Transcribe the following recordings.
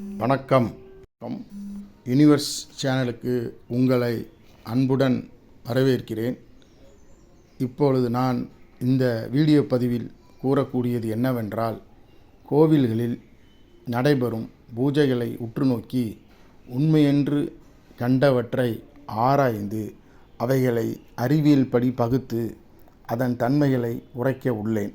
வணக்கம். யூனிவர்ஸ் சேனலுக்கு உங்களை அன்புடன் வரவேற்கிறேன். இப்பொழுது நான் இந்த வீடியோ பதிவில் கூறக்கூடியது என்னவென்றால் கோவில்களில் நடைபெறும் பூஜைகளை உற்று நோக்கி உண்மையென்று கண்டவற்றை ஆராய்ந்து அவைகளை அறிவியல் படி பகுத்து அதன் தன்மைகளை உரைக்க உள்ளேன்.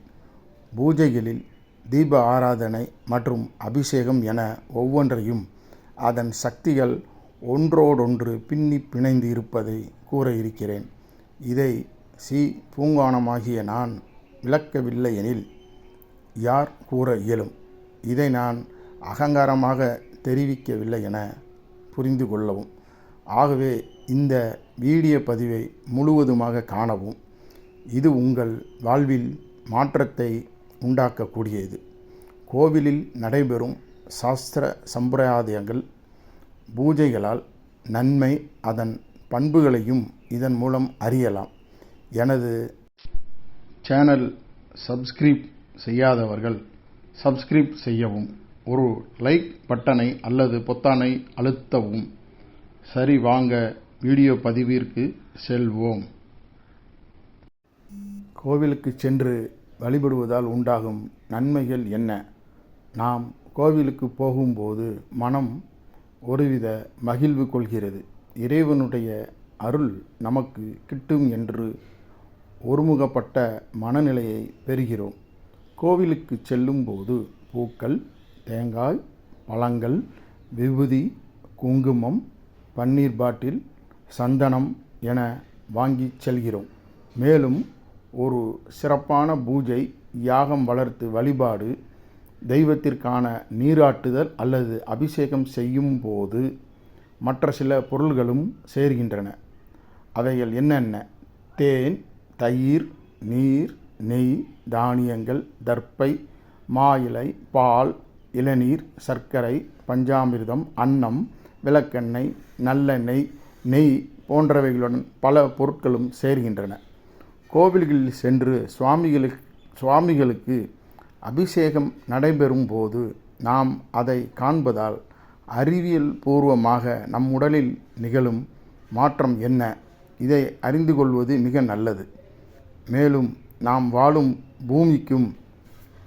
பூஜைகளில் தீப ஆராதனை மற்றும் அபிஷேகம் என ஒவ்வொன்றையும் அதன் சக்திகள் ஒன்றோடொன்று பின்னி பிணைந்து இருப்பதை கூற இருக்கிறேன். இதை சி. பூங்கானமாகிய நான் விளக்கவில்லை எனில் யார் கூற இயலும்? இதை நான் அகங்காரமாக தெரிவிக்கவில்லை என புரிந்து கொள்ளவும் ஆகவே இந்த வீடியோ பதிவை முழுவதுமாக காணவும். இது உங்கள் வாழ்வில் மாற்றத்தை உண்டாக்கக்கூடியது. கோவிலில் நடைபெறும் சாஸ்திர சம்பிரதாயங்கள் பூஜைகளால் நன்மை அதன் பண்புகளையும் இதன் மூலம் அறியலாம். எனது சேனல் சப்ஸ்கிரைப் செய்யாதவர்கள் சப்ஸ்கிரைப் செய்யவும். ஒரு லைக் பட்டனை அல்லது பொத்தானை அழுத்தவும். சரி வாங்க வீடியோ பதிவிற்கு செல்வோம். கோவிலுக்கு சென்று வழிபடுவதால் உண்டாகும் நன்மைகள் என்ன? நாம் கோவிலுக்கு போகும்போது மனம் ஒருவித மகிழ்வு கொள்கிறது. இறைவனுடைய அருள் நமக்கு கிட்டும் என்று ஒருமுகப்பட்ட மனநிலையை பெறுகிறோம். கோவிலுக்கு செல்லும்போது பூக்கள் தேங்காய் பழங்கள் விபூதி குங்குமம் பன்னீர் பாட்டில் சந்தனம் என வாங்கி செல்கிறோம். மேலும் ஒரு சிறப்பான பூஜை யாகம் வளர்த்து வழிபாடு தெய்வத்திற்கான நீராட்டுதல் அல்லது அபிஷேகம் செய்யும் போது மற்ற சில பொருள்களும் சேர்கின்றன. அவைகள் என்னென்ன? தேன் தயிர் நீர் நெய் தானியங்கள் தர்ப்பை மா இலை பால் இளநீர் சர்க்கரை பஞ்சாமிர்தம் அன்னம் விளக்கெண்ணெய் நல்லெண்ணெய் நெய் போன்றவைகளுடன் பல பொருட்களும் சேர்கின்றன. கோவில்களில் சென்று சுவாமிகளுக்கு சுவாமிகளுக்கு அபிஷேகம் நடைபெறும் போது நாம் அதை காண்பதால் அறிவியல் பூர்வமாக நம் உடலில் நிகழும் மாற்றம் என்ன? இதை அறிந்து கொள்வது மிக நல்லது. மேலும் நாம் வாழும் பூமிக்கும்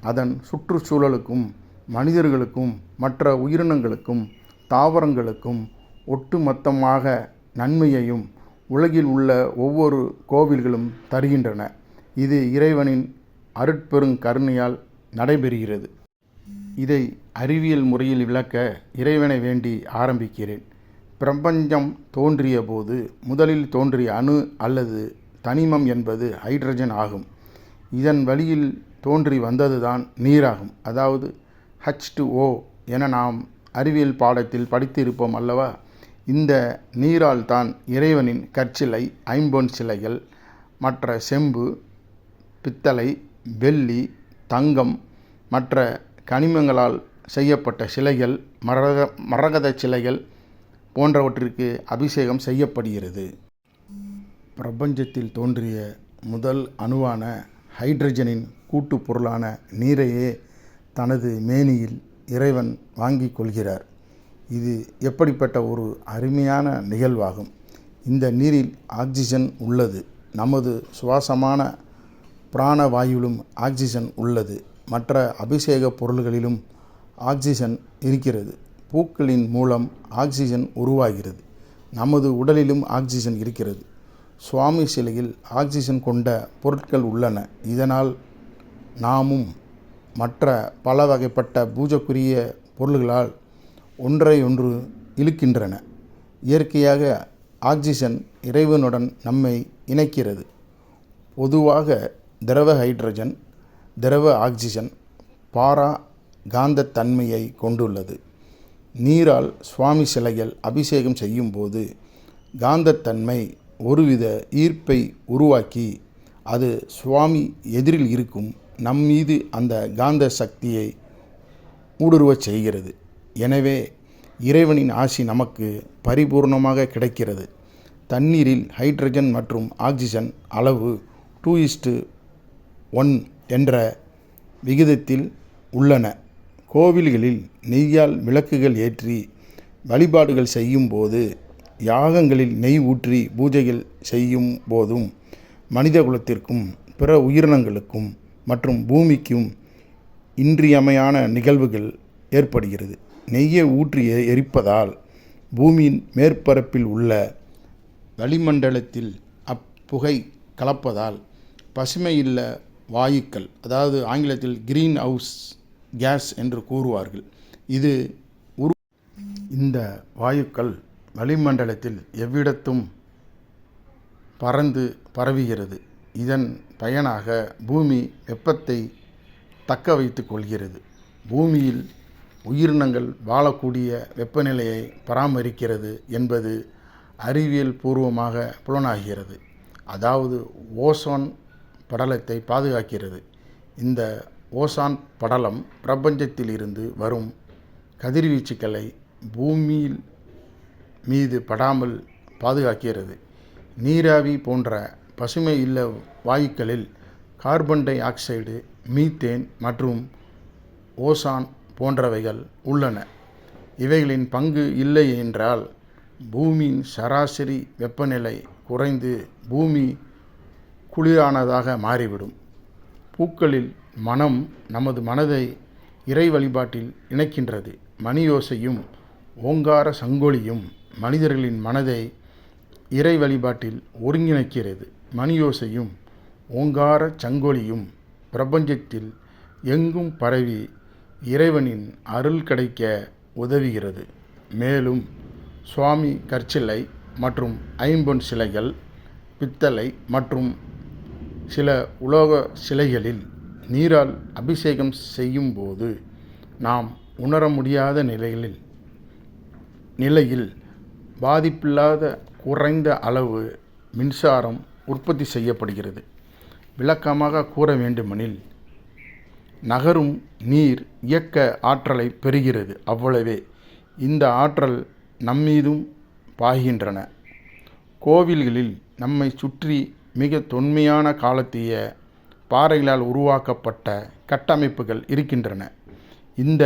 அதன் சுற்றுச்சூழலுக்கும் மனிதர்களுக்கும் மற்ற உயிரினங்களுக்கும் தாவரங்களுக்கும் ஒட்டுமொத்தமாக நன்மையையும் உலகில் உள்ள ஒவ்வொரு கோவில்களும் தருகின்றன. இது இறைவனின் அருட்பெருங் கருணையால் நடைபெறுகிறது. இதை அறிவியல் முறையில் விளக்க இறைவனை வேண்டி ஆரம்பிக்கிறேன். பிரபஞ்சம் தோன்றிய போது முதலில் தோன்றிய அணு அல்லது தனிமம் என்பது ஹைட்ரஜன் ஆகும். இதன் வழியில் தோன்றி வந்ததுதான் நீராகும். அதாவது ஹச் டு ஓ என நாம் அறிவியல் பாடத்தில் படித்திருப்போம் அல்லவா? இந்த நீரால் தான் இறைவனின் கற்சிலை ஐம்பொன் சிலைகள் மற்ற செம்பு பித்தளை வெள்ளி தங்கம் மற்ற கனிமங்களால் செய்யப்பட்ட சிலைகள் மரக மரகத சிலைகள் போன்றவற்றிற்கு அபிஷேகம் செய்யப்படுகிறது. பிரபஞ்சத்தில் தோன்றிய முதல் அணுவான ஹைட்ரஜனின் கூட்டு பொருளான நீரையே தனது மேனியில் இறைவன் வாங்கிக் கொள்கிறார். இது எப்படிப்பட்ட ஒரு அருமையான நிகழ்வாகும். இந்த நீரில் ஆக்சிஜன் உள்ளது. நமது சுவாசமான பிராணவாயுவிலும் ஆக்சிஜன் உள்ளது. மற்ற அபிஷேக பொருள்களிலும் ஆக்சிஜன் இருக்கிறது. பூக்களின் மூலம் ஆக்சிஜன் உருவாகிறது. நமது உடலிலும் ஆக்சிஜன் இருக்கிறது. சுவாமி சிலையில் ஆக்சிஜன் கொண்ட பொருட்கள் உள்ளன. இதனால் நாமும் மற்ற பல வகைப்பட்ட பூஜைக்குரிய பொருள்களால் ஒன்றை ஒன்று இழுக்கின்றன. இயற்கையாக ஆக்சிஜன் இறைவனுடன் நம்மை இணைக்கிறது. பொதுவாக திரவ ஹைட்ரஜன் திரவ ஆக்சிஜன் பாரா காந்தத்தன்மையை கொண்டுள்ளது. நீரால் சுவாமி சிலைகள் அபிஷேகம் செய்யும்போது காந்தத்தன்மை ஒருவித ஈர்ப்பை உருவாக்கி அது சுவாமி எதிரில் இருக்கும் நம் மீது அந்த காந்த சக்தியை ஊடுருவச் செய்கிறது. எனவே இறைவனின் ஆசி நமக்கு பரிபூர்ணமாக கிடைக்கிறது. தண்ணீரில் ஹைட்ரஜன் மற்றும் ஆக்சிஜன் அளவு டூ இஸ்டு ஒன் என்ற விகிதத்தில் உள்ளன. கோவில்களில் நெய்யால் விளக்குகள் ஏற்றி வழிபாடுகள் செய்யும் போது யாகங்களில் நெய் ஊற்றி பூஜைகள் செய்யும் போதும் மனித குலத்திற்கும் பிற உயிரினங்களுக்கும் மற்றும் பூமிக்கும் இன்றியமையான நிகழ்வுகள் ஏற்படுகிறது. நெய்யை ஊற்றி எரிப்பதால் பூமியின் மேற்பரப்பில் உள்ள வளிமண்டலத்தில் அப்புகை கலப்பதால் பசுமையில்லை வாயுக்கள் அதாவது ஆங்கிலத்தில் கிரீன் ஹவுஸ் கேஸ் என்று கூறுவார்கள். இது உரு இந்த வாயுக்கள் வளிமண்டலத்தில் எவ்விடத்தும் பறந்து பரவுகிறது. இதன் பயனாக பூமி வெப்பத்தை தக்க வைத்து கொள்கிறது. பூமியில் உயிரினங்கள் வாழக்கூடிய வெப்பநிலையை பராமரிக்கிறது என்பது அறிவியல் பூர்வமாக புலனாகிறது. அதாவது ஓசோன் படலத்தை பாதுகாக்கிறது. இந்த ஓசான் படலம் பிரபஞ்சத்திலிருந்து வரும் கதிர்வீச்சுக்களை பூமியில் மீது படாமல் பாதுகாக்கிறது. நீராவி போன்ற பசுமை இல்ல வாயுக்களில் கார்பன் டை ஆக்சைடு மீத்தேன் மற்றும் ஓசான் போன்றவைகள் உள்ளன. இவைகளின் பங்கு இல்லை என்றால் பூமியின் சராசரி வெப்பநிலை குறைந்து பூமி குளிரானதாக மாறிவிடும். பூக்களில் மனம் நமது மனதை இறை வழிபாட்டில் இணைக்கின்றது. மணியோசையும் ஓங்கார சங்கொலியும் மனிதர்களின் மனதை இறை வழிபாட்டில் ஒருங்கிணைக்கிறது. மணியோசையும் ஓங்கார சங்கொலியும் பிரபஞ்சத்தில் எங்கும் பரவி இறைவனின் அருள் கிடைக்க உதவுகிறது. மேலும் சுவாமி கற்சிலை மற்றும் ஐம்பொன் சிலைகள் பித்தளை மற்றும் சில உலோக சிலைகளில் நீரால் அபிஷேகம் செய்யும்போது நாம் உணர முடியாத நிலைகளில் நிலையில் பாதிப்பில்லாத குறைந்த அளவு மின்சாரம் உற்பத்தி செய்யப்படுகிறது. விளக்கமாக கூற வேண்டுமெனில் நகரும் நீர் இயக்க ஆற்றலை பெறுகிறது. அவ்வளவே. இந்த ஆற்றல் நம்மீதும் பாய்கின்றன. கோவில்களில் நம்மை சுற்றி மிக தொன்மையான காலத்திய பாறைகளால் உருவாக்கப்பட்ட கட்டமைப்புகள் இருக்கின்றன. இந்த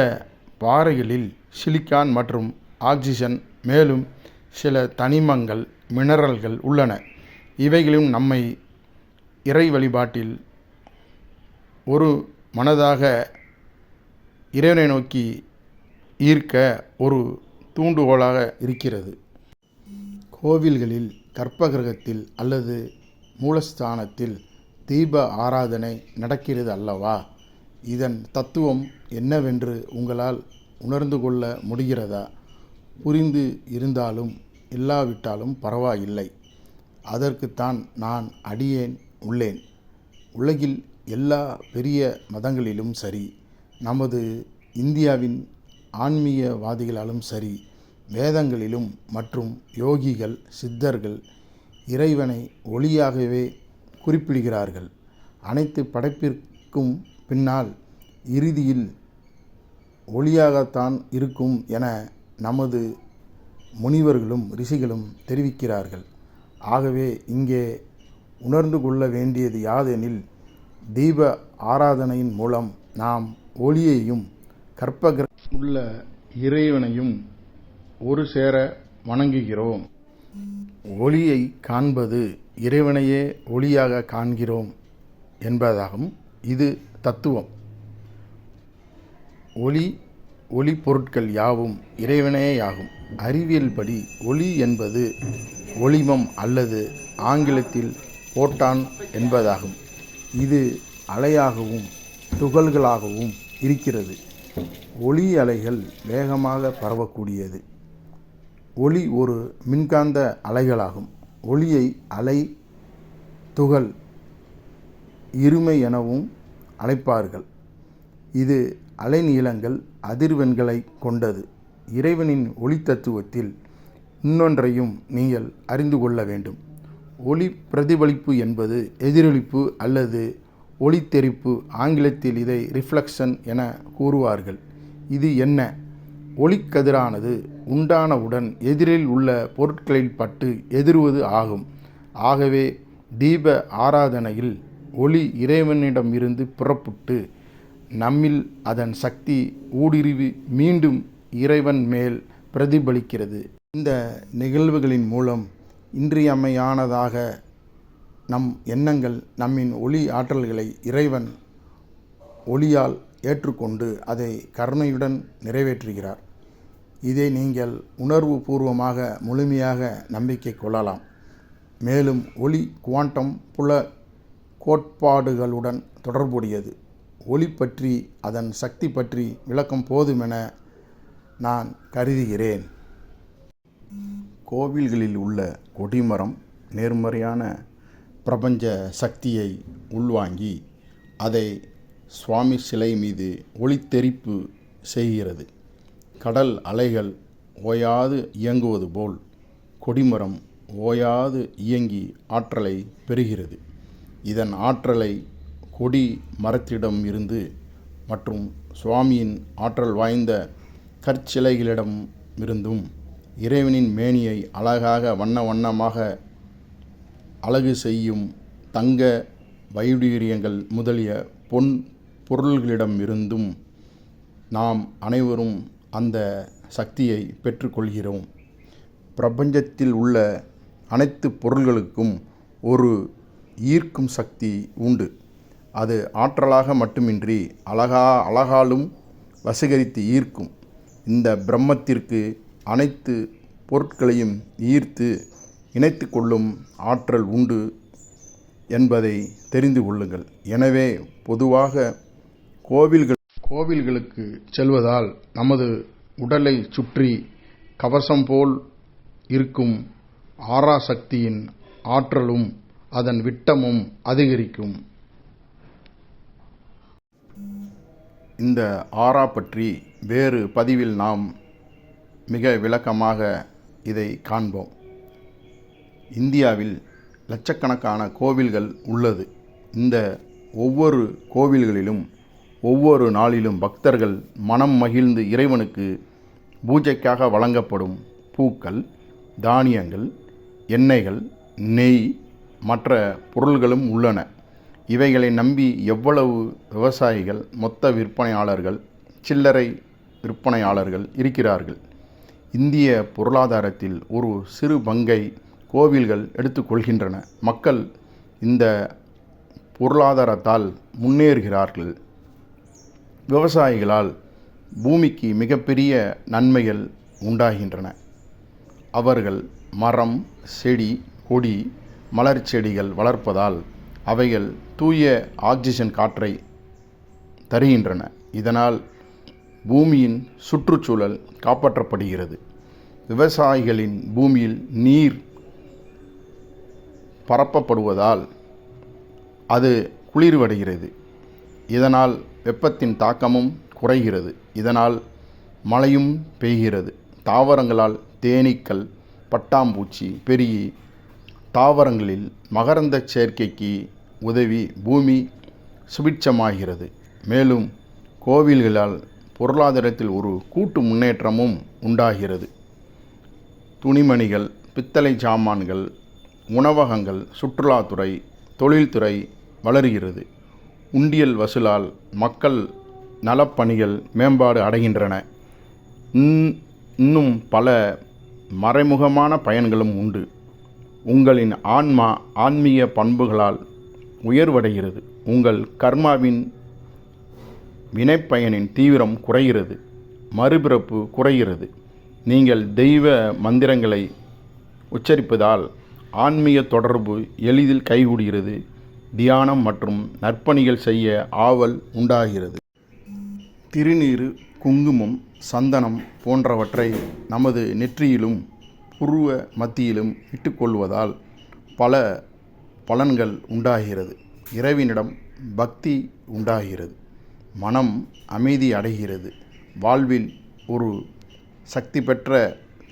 பாறைகளில் சிலிக்கான் மற்றும் ஆக்சிஜன் மேலும் சில தனிமங்கள் மினரல்கள் உள்ளன. இவைகளும் நம்மை இறை வழிபாட்டில் ஒரு மனதாக இறைவனை நோக்கி ஈர்க்க ஒரு தூண்டுகோலாக இருக்கிறது. கோவில்களில் கற்பகிரகத்தில் அல்லது மூலஸ்தானத்தில் தீப ஆராதனை நடக்கிறது அல்லவா? இதன் தத்துவம் என்னவென்று உங்களால் உணர்ந்து கொள்ள முடிகிறதா? புரிந்து இருந்தாலும் இல்லாவிட்டாலும் பரவாயில்லை. அதற்குத்தான் நான் அடியேன் உள்ளேன். உலகில் எல்லா பெரிய மதங்களிலும் சரி நமது இந்தியாவின் ஆன்மீகவாதிகளாலும் சரி வேதங்களிலும் மற்றும் யோகிகள் சித்தர்கள் இறைவனை ஒளியாகவே குறிப்பிடுகிறார்கள். அனைத்து படைப்பிற்கும் பின்னால் இறுதியில் ஒளியாகத்தான் இருக்கும் என நமது முனிவர்களும் ரிஷிகளும் தெரிவிக்கிறார்கள். ஆகவே இங்கே உணர்ந்து கொள்ள வேண்டியது யாதெனில் தீப ஆராதனையின் மூலம் நாம் ஒளியையும் கற்பக உள்ள இறைவனையும் ஒரு சேர வணங்குகிறோம். ஒளியை காண்பது இறைவனையே ஒளியாக காண்கிறோம் என்பதாகும். இது தத்துவம். ஒளி ஒளி பொருட்கள் யாவும் இறைவனேயாகும் அறிவியல் படி ஒளி என்பது ஒளிமம் அல்லது ஆங்கிலத்தில் போட்டான் என்பதாகும். இது அலையாகவும் துகள்களாகவும் இருக்கிறது. ஒளி அலைகள் வேகமாக பரவக்கூடியது. ஒளி ஒரு மின்காந்த அலைகளாகும். ஒளியை அலை துகள் இருமை எனவும் அழைப்பார்கள். இது அலைநீளங்கள் அதிர்வெண்களை கொண்டது. இறைவனின் ஒளி தத்துவத்தில் இன்னொன்றையும் நீங்கள் அறிந்து கொள்ள வேண்டும். ஒளி பிரதிபலிப்பு என்பது எதிரொலிப்பு அல்லது ஒளித்தெரிப்பு ஆங்கிலத்தில் இதை ரிஃப்ளெக்ஷன் என கூறுவார்கள். இது என்ன? ஒளிக்கதிரானது உண்டானவுடன் எதிரில் உள்ள பொருட்களில் பட்டு எதிர்வது ஆகும். ஆகவே தீப ஆராதனையில் ஒளி இறைவனிடமிருந்து புறப்பட்டு நம்மில் அதன் சக்தி ஊடுருவி மீண்டும் இறைவன் மேல் பிரதிபலிக்கிறது. இந்த நிகழ்வுகளின் மூலம் இன்றியமையானதாக நம் எண்ணங்கள் நம்மின் ஒளி ஆற்றல்களை இறைவன் ஒளியால் ஏற்றுக்கொண்டு அதை கருணையுடன் நிறைவேற்றுகிறார். இதை நீங்கள் உணர்வு பூர்வமாக முழுமையாக நம்பிக்கை கொள்ளலாம். மேலும் ஒளி குவாண்டம் புல கோட்பாடுகளுடன் தொடர்புடையது. ஒளி பற்றி அதன் சக்தி பற்றி விளக்கம் போதுமென நான் கருதுகிறேன். கோவில்களில் உள்ள கொடிமரம் நேர்மறையான பிரபஞ்ச சக்தியை உள்வாங்கி அதை சுவாமி சிலை மீது ஒளித்தெரிப்பு செய்கிறது. கடல் அலைகள் ஓயாது இயங்குவது போல் கொடிமரம் ஓயாது இயங்கி ஆற்றலை பெறுகிறது. இதன் ஆற்றலை கொடி மரத்திடம் இருந்து மற்றும் சுவாமியின் ஆற்றல் வாய்ந்த கற்சிலைகளிடம் இருந்தும் இறைவனின் மேனியை அழகாக வண்ண வண்ணமாக அழகு செய்யும் தங்க வைடூரியங்கள் முதலிய பொன் பொருள்களிடம் இருந்தும் நாம் அனைவரும் அந்த சக்தியை பெற்றுக்கொள்கிறோம். பிரபஞ்சத்தில் உள்ள அனைத்து பொருள்களுக்கும் ஒரு ஈர்க்கும் சக்தி உண்டு. அது ஆற்றலாக மட்டுமின்றி அழகா அழகாலும் வசீகரித்து ஈர்க்கும். இந்த பிரம்மத்திற்கு அனைத்து பொருட்களையும் ஈர்த்து இணைத்து கொள்ளும் ஆற்றல் உண்டு என்பதை தெரிந்து கொள்ளுங்கள். எனவே பொதுவாக கோவில்கள் கோவில்களுக்கு செல்வதால் நமது உடலை சுற்றி கவசம் போல் இருக்கும் ஆறா சக்தியின் ஆற்றலும் அதன் விட்டமும் அதிகரிக்கும். இந்த ஆறா பற்றி வேறு பதிவில் நாம் மிக விளக்கமாக இதை காண்போம். இந்தியாவில் லட்சக்கணக்கான கோவில்கள் உள்ளது. இந்த ஒவ்வொரு கோவில்களிலும் ஒவ்வொரு நாளிலும் பக்தர்கள் மனம் மகிழ்ந்து இறைவனுக்கு பூஜைக்காக வழங்கப்படும் பூக்கள் தானியங்கள் எண்ணெய்கள் நெய் மற்ற பொருள்களும் உள்ளன. இவைகளை நம்பி எவ்வளவு விவசாயிகள் மொத்த விற்பனையாளர்கள் சில்லறை விற்பனையாளர்கள் இருக்கிறார்கள். இந்திய பொருளாதாரத்தில் ஒரு சிறு பங்கை கோவில்கள் எடுத்துக்கொள்கின்றன மக்கள் இந்த பொருளாதாரத்தால் முன்னேறுகிறார்கள். விவசாயிகளால் பூமிக்கு மிகப்பெரிய நன்மைகள் உண்டாகின்றன. அவர்கள் மரம் செடி கொடி மலர் செடிகள் வளர்ப்பதால் அவைகள் தூய ஆக்சிஜன் காற்றை தருகின்றன. இதனால் பூமியின் சுற்றுச்சூழல் காப்பாற்றப்படுகிறது. விவசாயிகளின் பூமியில் நீர் பரப்பப்படுவதால் அது குளிர்வடைகிறது. இதனால் வெப்பத்தின் தாக்கமும் குறைகிறது. இதனால் மழையும் பெய்கிறது. தாவரங்களால் தேனீக்கள் பட்டாம்பூச்சி பெருகி தாவரங்களில் மகரந்த சேர்க்கைக்கு உதவி பூமி சுபிட்சமாகிறது. மேலும் கோவில்களால் பொருளாதாரத்தில் ஒரு கூட்டு முன்னேற்றமும் உண்டாகிறது. துணிமணிகள் பித்தளை சாமான்கள் உணவகங்கள் சுற்றுலாத்துறை தொழில்துறை வளர்கிறது. உண்டியல் வசூலால் மக்கள் நலப்பணிகள் மேம்பாடு அடைகின்றன. இன்- இன்னும் பல மறைமுகமான பயன்களும் உண்டு. உங்களின் ஆன்மா ஆன்மீக பண்புகளால் உயர்வடைகிறது. உங்கள் கர்மாவின் வினைப்பயனின் தீவிரம் குறைகிறது. மறுபிறப்பு குறைகிறது. நீங்கள் தெய்வ மந்திரங்களை உச்சரிப்பதால் ஆன்மீக தொடர்பு எளிதில் கைகூடுகிறது. தியானம் மற்றும் நற்பணிகள் செய்ய ஆவல் உண்டாகிறது. திருநீறு குங்குமம் சந்தனம் போன்றவற்றை நமது நெற்றியிலும் புருவ மத்தியிலும் இட்டுக்கொள்வதால் பல பலன்கள் உண்டாகிறது. இறைவனிடம் பக்தி உண்டாகிறது. மனம் அமைதி அடைகிறது. வாழ்வில் ஒரு சக்தி பெற்ற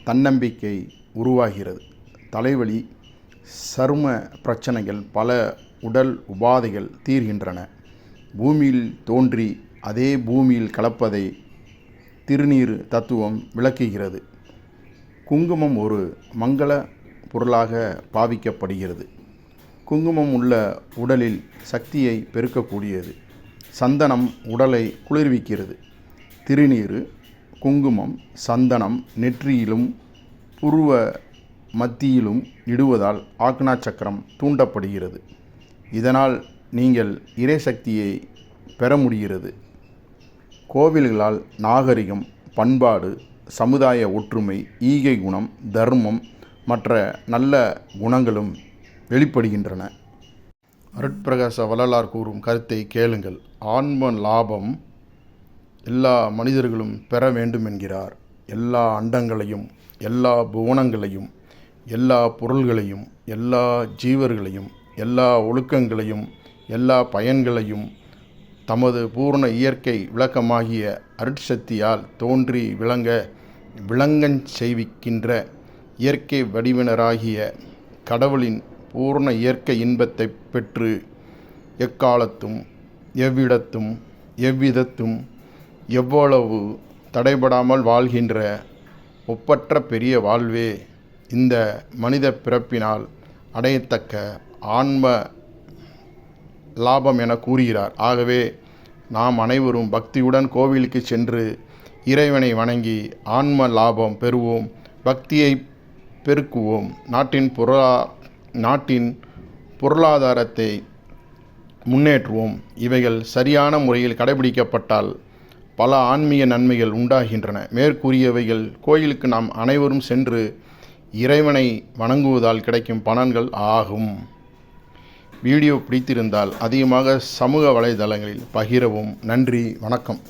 தன்னம்பிக்கை உருவாகிறது. தலைவலி சரும பிரச்சனைகள் பல உடல் உபாதைகள் தீர்கின்றன. பூமியில் தோன்றி அதே பூமியில் கலப்பதை திருநீர் தத்துவம் விளக்குகிறது. குங்குமம் ஒரு மங்கள பொருளாக பாவிக்கப்படுகிறது. குங்குமம் உள்ள உடலில் சக்தியை பெருக்கக்கூடியது. சந்தனம் உடலை குளிர்விக்கிறது. திருநீர் குங்குமம் சந்தனம் நெற்றியிலும் புருவ மத்தியிலும் இடுவதால் ஆக்னா சக்கரம் தூண்டப்படுகிறது. இதனால் நீங்கள் இறைசக்தியை பெற முடிகிறது. கோவில்களால் நாகரிகம் பண்பாடு சமுதாய ஒற்றுமை ஈகை குணம் தர்மம் மற்ற நல்ல குணங்களும் வெளிப்படுகின்றன. அருட்பிரகாச வள்ளலார் கூறும் கருத்தை கேளுங்கள். ஆன்ம லாபம் எல்லா மனிதர்களும் பெற வேண்டும் என்கிறார் எல்லா அண்டங்களையும் எல்லா புவனங்களையும் எல்லா பொருள்களையும் எல்லா ஜீவர்களையும் எல்லா ஒழுக்கங்களையும் எல்லா பயன்களையும் தமது பூர்ண இயற்கை விளக்கமாகிய அருட்சக்தியால் தோன்றி விளங்க விளங்கஞ் செய்விக்கின்ற இயற்கை வடிவினராகிய கடவுளின் பூர்ண இயற்கை இன்பத்தை பெற்று எக்காலத்தும் எவ்விடத்தும் எவ்விதத்தும் எவ்வளவு தடைபடாமல் வாழ்கின்ற ஒப்பற்ற பெரிய வாழ்வே இந்த மனித பிறப்பினால் அடையத்தக்க ஆன்ம லாபம் என கூறுகிறார். ஆகவே நாம் அனைவரும் பக்தியுடன் கோவிலுக்கு சென்று இறைவனை வணங்கி ஆன்ம லாபம் பெறுவோம் பக்தியை பெருக்குவோம். நாட்டின் பொருளா நாட்டின் பொருளாதாரத்தை முன்னேற்றுவோம். இவைகள் சரியான முறையில் கடைபிடிக்கப்பட்டால் பல ஆன்மீக நன்மைகள் உண்டாகின்றன. மேற்கூறியவைகள் கோயிலுக்கு நாம் அனைவரும் சென்று இறைவனை வணங்குவதால் கிடைக்கும் பலன்கள் ஆகும். வீடியோ பிடித்திருந்தால் அதிகமாக சமூக வலைதளங்களில் பகிரவும். நன்றி வணக்கம்.